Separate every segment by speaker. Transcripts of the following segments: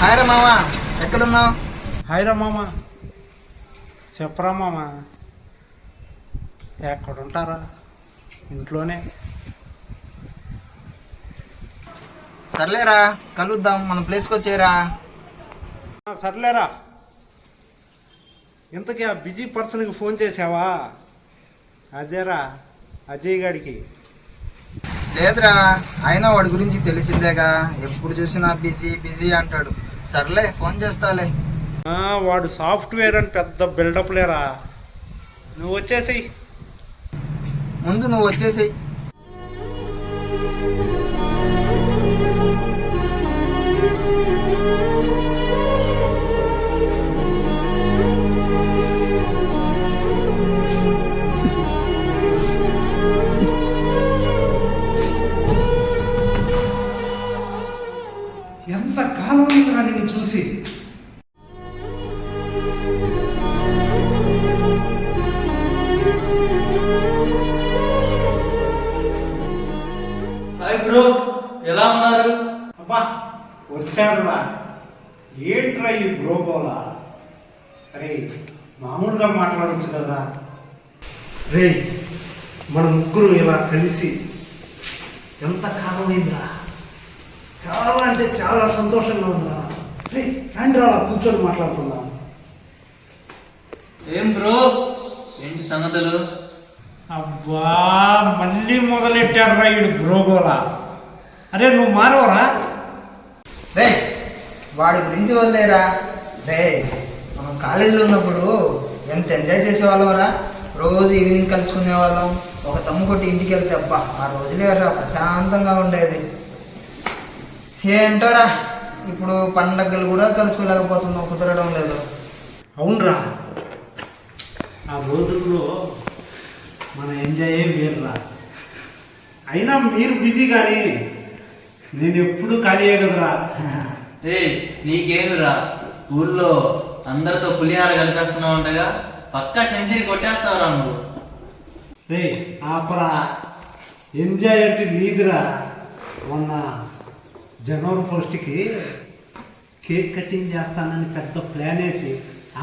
Speaker 1: Hi రా మామ. ఎక్కడున్నావు?
Speaker 2: హాయ్ రా మామ. చెప్పరా మామ. ఎక్కడుంటారా? ఇంట్లోనే.
Speaker 1: సర్లేరా కలుద్దాం. మన ప్లేస్కి వచ్చేరా
Speaker 2: సర్లేరా. ఇంతకీ ఆ బిజీ పర్సన్కి ఫోన్ చేసావా? అదేరా అజయ్ గాడికి.
Speaker 1: లేదురా అయినా వాడి గురించి తెలిసిందేగా. ఎప్పుడు చూసినా బిజీ బిజీ అంటాడు. సర్లే ఫోన్ చేస్తాలే.
Speaker 2: వాడు సాఫ్ట్వేర్ అని పెద్ద బిల్డప్ లేరా? నువ్వు వచ్చేసేయి.
Speaker 1: ముందు నువ్వు వచ్చేసేయ్.
Speaker 2: వచ్చాడురా ఏంట్రా ఈ బ్రోగోలా అరే మామూలుగా మాట్లాడచ్చు కదా రే మన ముగ్గురు ఇలా కలిసి ఎంత కాలం అయిందిరా చాలా అంటే చాలా సంతోషంగా ఉందిరా. రే రండి రా కూర్చొని మాట్లాడుకుందాం.
Speaker 3: ఏం బ్రో? ఏంటి సంగతులు?
Speaker 2: అబ్బా మళ్ళీ మొదలెట్టాడు రా ఈడు బ్రోగోలా అరే నువ్వు మారవరా?
Speaker 1: రే వాడి గురించి వదిలేరా? రే మనం కాలేజీలో ఉన్నప్పుడు ఎంత ఎంజాయ్ చేసేవాళ్ళమరా? రోజు ఈవినింగ్ కలుసుకునే వాళ్ళం ఒక తమ్ము కొట్టి ఇంటికి వెళ్తే అబ్బా ఆ రోజులేరా ప్రశాంతంగా ఉండేది. ఏంటోరా ఇప్పుడు పండగలు కూడా కలుసుకోలేకపోతున్నాం కుదరడం లేదు.
Speaker 2: అవునరా ఆ రోజుల్లో మన ఎంజాయే వేరురా. అయినా మీరు బిజీ కానీ నేను ఎప్పుడు ఖాళీయే కదరా
Speaker 3: ఏ నీకేమిరా ఊళ్ళో అందరితో పులిహార కలిపేస్తున్నావు అంటగా పక్కా సెంచరీ కొట్టేస్తావురా నువ్వు.
Speaker 2: రే ఆపరా. ఎంజాయ్ అంటే నీదిరా. మొన్న జనవరి ఫస్ట్కి కేక్ కటింగ్ చేస్తానని పెద్ద ప్లాన్ వేసి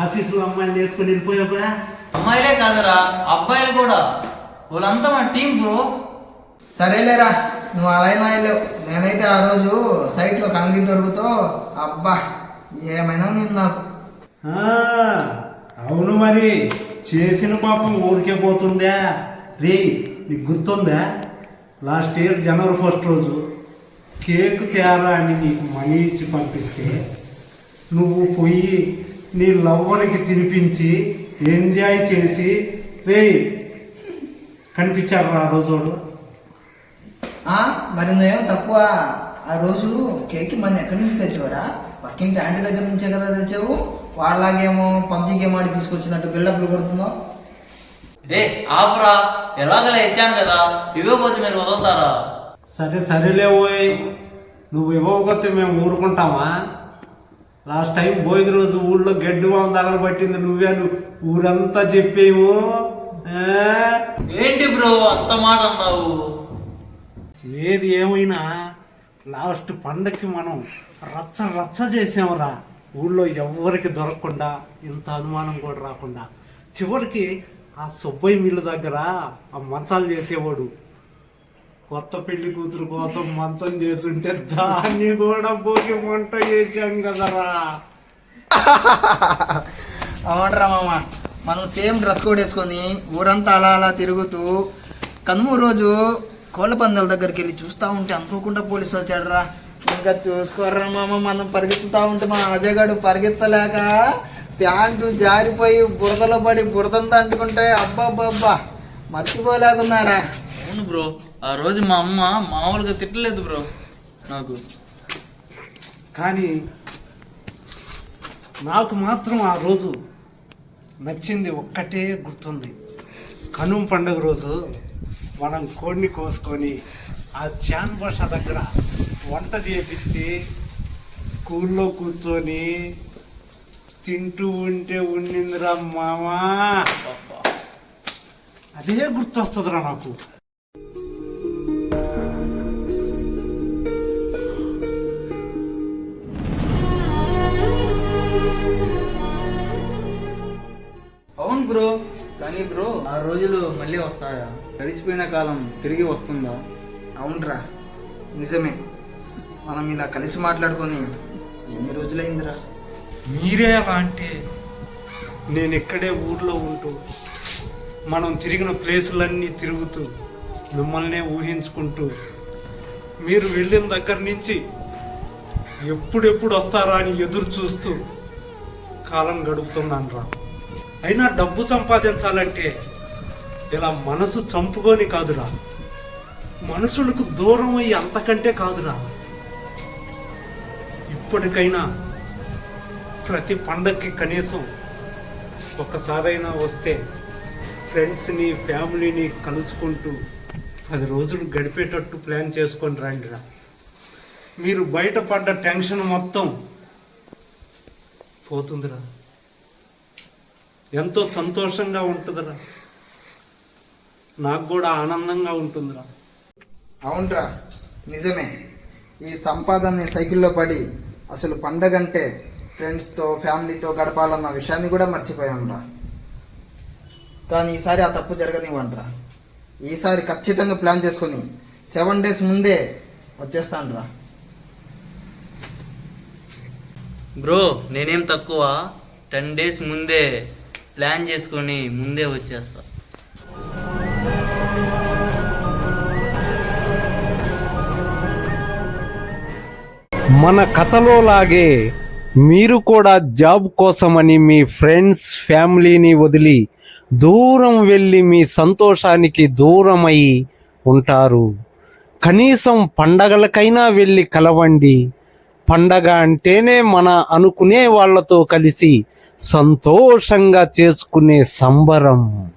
Speaker 2: ఆఫీసులో అమ్మాయిని వేసుకొని వెళ్ళిపోయావు కూడా
Speaker 3: అమ్మాయిలే కాదురా అబ్బాయిలు కూడా. వాళ్ళంతా మన టీం బ్రో.
Speaker 1: సరేలేరా. నువ్వు అలా అయినా వెళ్ళావు నేనైతే ఆ రోజు సైట్లో కంగిటి దొరుకుతో అబ్బా ఏమైనా నేను నాకు.
Speaker 2: అవును మరి. చేసిన పాపం ఊరికే పోతుందా. రే నీకు గుర్తుందా? లాస్ట్ ఇయర్ జనవరి ఫస్ట్ రోజు కేక్ తేరా అని నీకు మనీ ఇచ్చి పంపిస్తే నువ్వు పోయి నీ లవ్వరికి తినిపించి ఎంజాయ్ చేసి రే కనిపించారు ఆ రోజు
Speaker 1: మరి నువ్వేం తక్కువ? ఆ రోజు కేక్ మన ఎక్కడి నుంచి తెచ్చావరా? పక్కింటి ఆంటీ దగ్గర నుంచే కదా తెచ్చావు? వాళ్ళలాగేమో పబ్జీ గేమ్ ఆడి తీసుకొచ్చినట్టు బిల్డప్లు కొడుతున్నావు?
Speaker 3: ఏ ఆపురా. ఎలాగలా ఇచ్చాను కదా. ఇవ్వకపోతే మీరు వదులుతారా?
Speaker 2: సరే సరేలే ఓయ్. నువ్వు ఇవ్వకపోతే మేము ఊరుకుంటామా? లాస్ట్ టైం భోగి రోజు ఊళ్ళో గడ్డి వాము తగలబట్టింది నువ్వే నువ్వు ఊరంతా చెప్పేము ఆ?
Speaker 3: ఏంటి బ్రో అంత మాట అన్నావు?
Speaker 2: ఏది ఏమైనా లాస్ట్ పండక్కి మనం రచ్చ రచ్చ చేసామురా ఊళ్ళో ఎవరికి దొరకకుండా ఇంత అనుమానం కూడా రాకుండా. చివరికి ఆ సుబ్బయ్య మిల్లు దగ్గర ఆ మంచాలు చేసేవాడు. కొత్త పెళ్ళి కూతురు కోసం మంచం చేసుంటే దాన్ని కూడా భోగి వంట చేసాం కదరా.
Speaker 1: అవునరా మామ. మనం సేమ్ డ్రెస్ కోడ్ వేసుకొని ఊరంతా అలా అలా తిరుగుతూ కనుమ రోజు కోళ్ళ పందాల దగ్గరికి వెళ్ళి చూస్తూ ఉంటే అనుకోకుండా పోలీసు వచ్చాడురా. ఇంకా చూసుకోర్రా మామ మనం పరిగెత్తుతా ఉంటే మా అజయ్ గారు పరిగెత్తలేక ప్యాంటు జారిపోయి బురదలో పడి బురదంతా అంటుకుంటే అబ్బా అబ్బా అబ్బా మర్చిపోలేకున్నారా?
Speaker 3: అవును బ్రో. ఆ రోజు మా అమ్మ మామూలుగా తిట్టలేదు బ్రో నాకు.
Speaker 2: కానీ నాకు మాత్రం ఆ రోజు నచ్చింది ఒక్కటే గుర్తుంది. కనుమ పండుగ రోజు మనం కోడిని కోసుకొని ఆ చాన్ భాష దగ్గర వంట చేపించి స్కూల్లో కూర్చొని తింటూ ఉంటే ఉండిందిరా మామా. అదే గుర్తొస్తుందిరా నాకు.
Speaker 4: అవును బ్రో కానీ బ్రో ఆ రోజులు మళ్ళీ వస్తాయా? గడిచిపోయిన కాలం తిరిగి వస్తుందా?
Speaker 1: అవునరా నిజమే. మనం ఇలా కలిసి మాట్లాడుకొని ఎన్ని రోజులైందిరా?
Speaker 2: మీరే అలా అంటే నేను ఇక్కడే ఊర్లో ఉంటూ మనం తిరిగిన ప్లేసులన్నీ తిరుగుతూ మిమ్మల్నే ఊహించుకుంటూ మీరు వెళ్ళిన దగ్గర నుంచి ఎప్పుడెప్పుడు వస్తారా అని ఎదురు చూస్తూ కాలం గడుపుతున్నాను రా అయినా డబ్బు సంపాదించాలంటే ఇలా మనసు చంపుకొని కాదురా. మనుషులకు దూరం అయ్యి అంతకంటే కాదురా. ఇప్పటికైనా ప్రతి పండక్కి కనీసం ఒక్కసారైనా వస్తే ఫ్రెండ్స్ని ఫ్యామిలీని కలుసుకుంటూ పది రోజులు గడిపేటట్టు ప్లాన్ చేసుకొని రండిరా. మీరు బయటపడ్డ టెన్షన్ మొత్తం పోతుందిరా. ఎంతో సంతోషంగా ఉంటుందిరా. నాకు కూడా ఆనందంగా ఉంటుందిరా.
Speaker 1: అవునరా నిజమే. ఈ సంపాదన సైకిల్లో పడి అసలు పండగ అంటే ఫ్రెండ్స్తో ఫ్యామిలీతో గడపాలన్న విషయాన్ని కూడా మర్చిపోయాంరా కానీ ఈసారి ఆ తప్పు జరగనివ్వండిరా. ఈసారి ఖచ్చితంగా ప్లాన్ చేసుకొని సెవెన్ డేస్ ముందే వచ్చేస్తానురా.
Speaker 3: బ్రో నేనేం తక్కువ? టెన్ డేస్ ముందే ప్లాన్ చేసుకొని ముందే వచ్చేస్తా.
Speaker 5: మన కథలో లాగే మీరు కూడా జాబ్ కోసమని మీ ఫ్రెండ్స్ ఫ్యామిలీని వదిలి దూరం వెళ్ళి మీ సంతోషానికి దూరమై ఉంటారు. కనీసం పండగలకైనా వెళ్ళి కలవండి. పండగ అంటేనే మన అనుకునే వాళ్ళతో కలిసి సంతోషంగా చేసుకునే సంబరం.